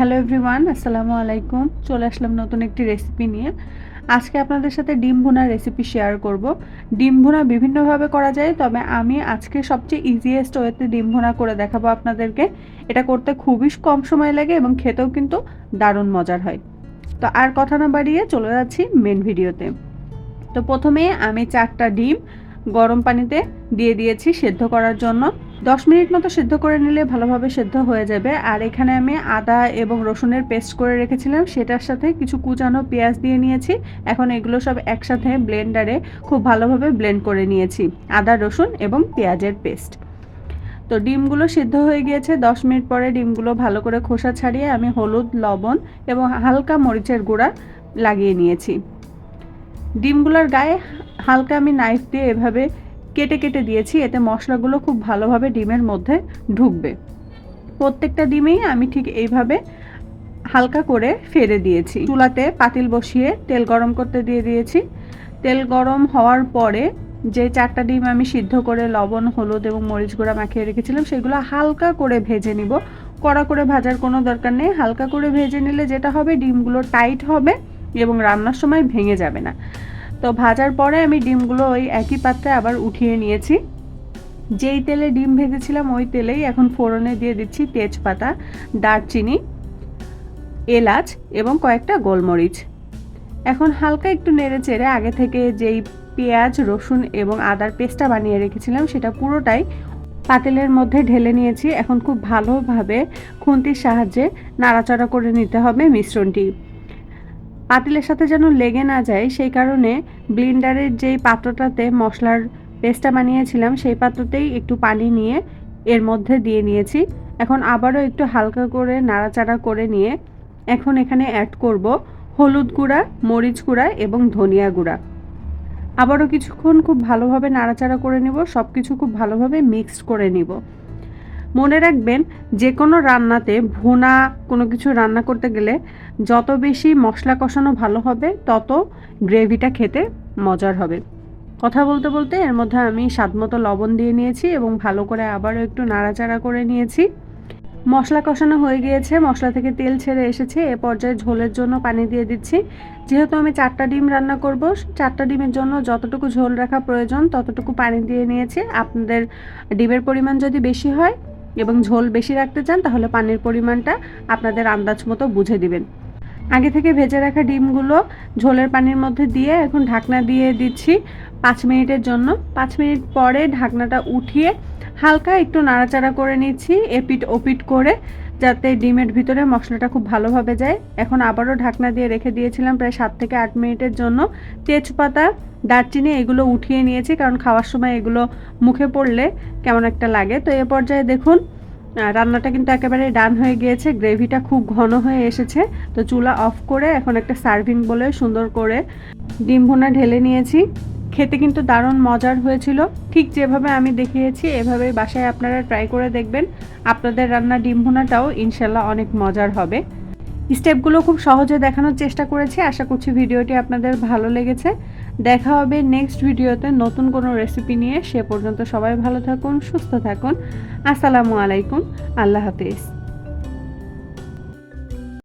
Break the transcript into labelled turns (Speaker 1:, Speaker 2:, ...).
Speaker 1: Hello everyone আসসালামু আলাইকুম। চলে আসলাম নতুন একটি রেসিপি নিয়ে। আজকে আপনাদের সাথে ডিম ভুনার রেসিপি শেয়ার করব। ডিম ভুনা বিভিন্নভাবে করা যায়, তবে আমি আজকে সবচেয়ে ইজিয়েস্ট ওয়েতে ডিম ভুনা করে দেখাবো আপনাদেরকে। এটা করতে খুবই কম সময় লাগে এবং খেতেও কিন্তু দারুণ মজার হয়। তো আর কথা না বাড়িয়ে চলে যাচ্ছি মেন ভিডিওতে তো প্রথমে আমি চারটা ডিম গরম পানিতে দিয়ে দিয়েছি সেদ্ধ করার জন্য। দশ মিনিট মতো সেদ্ধ করে নিলে ভালোভাবে সেদ্ধ হয়ে যাবে। আর এখানে আমি আদা এবং রসুনের পেস্ট করে রেখেছিলাম, সেটার সাথে কিছু কুচানো পেঁয়াজ দিয়ে নিয়েছি। এখন এগুলো সব একসাথে ব্লেন্ডারে খুব ভালোভাবে ব্লেন্ড করে নিয়েছি, আদা, রসুন এবং পেঁয়াজের পেস্ট। তো ডিমগুলো সিদ্ধ হয়ে গিয়েছে, দশ মিনিট পরে ডিমগুলো ভালো করে খোসা ছাড়িয়ে আমি হলুদ, লবণ এবং হালকা মরিচের গুঁড়া লাগিয়ে নিয়েছি। ডিমগুলোর গায়ে হালকা আমি নাইফ দিয়ে এভাবে কেটে কেটে দিয়েছি, এতে মশলাগুলো খুব ভালোভাবে ডিমের মধ্যে ঢুকবে। প্রত্যেকটা ডিমেই আমি ঠিক এইভাবে হালকা করে ফেলে দিয়েছি। চুলাতে পাতিল বসিয়ে তেল গরম করতে দিয়ে দিয়েছি। তেল গরম হওয়ার পরে যে চারটা ডিম আমি সিদ্ধ করে লবণ, হলুদ এবং মরিচ গুঁড়া মাখিয়ে রেখেছিলাম, সেগুলো হালকা করে ভেজে নিব। কড়া করে ভাজার কোনো দরকার নেই, হালকা করে ভেজে নিলে যেটা হবে, ডিমগুলো টাইট হবে এবং রান্নার সময় ভেঙে যাবে না। তো ভাজার পরে আমি ডিমগুলো ওই একই পাত্রে আবার উঠিয়ে নিয়েছি। যেই তেলে ডিম ভেজেছিলাম ওই তেলেই এখন ফোড়নে দিয়ে দিচ্ছি তেজপাতা, দারচিনি, এলাচ এবং কয়েকটা গোলমরিচ। এখন হালকা একটু নেড়ে চেড়ে আগে থেকে যেই পেঁয়াজ, রসুন এবং আদার পেস্টটা বানিয়ে রেখেছিলাম সেটা পুরোটাই পাতিলের মধ্যে ঢেলে নিয়েছি। এখন খুব ভালোভাবে খুন্তির সাহায্যে নাড়াচাড়া করে নিতে হবে মিশ্রণটি। পাতিলের সাথে যেন লেগে না যায়, সেই কারণে ব্লিন্ডারের যেই পাত্রটাতে মশলার পেস্টটা বানিয়েছিলাম, সেই পাত্রতেই একটু পানি নিয়ে এর মধ্যে দিয়ে নিয়েছি। এখন আবারও একটু হালকা করে নাড়াচাড়া করে নিয়ে এখন এখানে অ্যাড করব হলুদ গুঁড়া, মরিচ গুঁড়া এবং ধনিয়া গুঁড়া। আবারও কিছুক্ষণ খুব ভালোভাবে নাড়াচাড়া করে নিব সব কিছু খুব ভালোভাবে মিক্সড করে নিব। মনে রাখবেন যে কোনো রান্নাতে ভুনা কোনো কিছু রান্না করতে গেলে যত বেশি মশলা কষানো ভালো হবে, তত গ্রেভিটা খেতে মজার হবে। কথা বলতে বলতে এর মধ্যে আমি স্বাদ মতো লবণ দিয়ে নিয়েছি এবং ভালো করে আবারও একটু নাড়াচাড়া করে নিয়েছি। মশলা কষানো হয়ে গিয়েছে, মশলা থেকে তেল ছেড়ে এসেছে, এ পর্যায়ে ঝোলের জন্য পানি দিয়ে দিচ্ছি। যেহেতু আমি চারটা ডিম রান্না করব, চারটা ডিমের জন্য যতটুকু ঝোল রাখা প্রয়োজন, ততটুকু পানি দিয়ে নিয়েছি। আপনাদের ডিমের পরিমাণ যদি বেশি হয় এবং ঝোল বেশি রাখতে চান, তাহলে পানির পরিমাণটা আপনাদের আন্দাজ মতো বুঝে দিবেন। আগে থেকে ভেজে রাখা ডিমগুলো ঝোলের পানির মধ্যে দিয়ে এখন ঢাকনা দিয়ে দিচ্ছি পাঁচ মিনিটের জন্য। পাঁচ মিনিট পরে ঢাকনাটা উঠিয়ে হালকা একটু নাড়াচাড়া করে নিচ্ছি এপিট ওপিট করে। যাতে ডিমের ভিতরে মশলাটা খুব ভালোভাবে যায়। এখন আবারও ঢাকনা দিয়ে রেখে দিয়েছিলাম প্রায় সাত থেকে আট মিনিটের জন্য। তেজপাতা, দারচিনি এগুলো উঠিয়ে নিয়েছি কারণ খাওয়ার সময় এগুলো মুখে পড়লে কেমন একটা লাগে। তো এ পর্যায়ে দেখুন রান্নাটা কিন্তু একেবারে ডান হয়ে গিয়েছে, গ্রেভিটা খুব ঘন হয়ে এসেছে। তো চুলা অফ করে এখন একটা সার্ভিং বলে সুন্দর করে ডিম ভুনা ঢেলে নিয়েছি। খেতে কিন্তু দারুণ মজার হয়েছিল। ঠিক যেভাবে আমি দেখিয়েছি এভাবে বাসায় আপনারা ট্রাই করে দেখবেন। আপনাদের রান্না ডিম ভুনাটাও ইনশাল্লাহ অনেক মজার হবে। স্টেপগুলো খুব সহজে দেখানোর চেষ্টা করেছি। আশা করছি ভিডিওটি আপনাদের ভালো লেগেছে। দেখা হবে নেক্সট ভিডিওতে নতুন কোনো রেসিপি নিয়ে। সে পর্যন্ত সবাই ভালো থাকুন, সুস্থ থাকুন। আসসালামু আলাইকুম। আল্লাহ হাফিজ।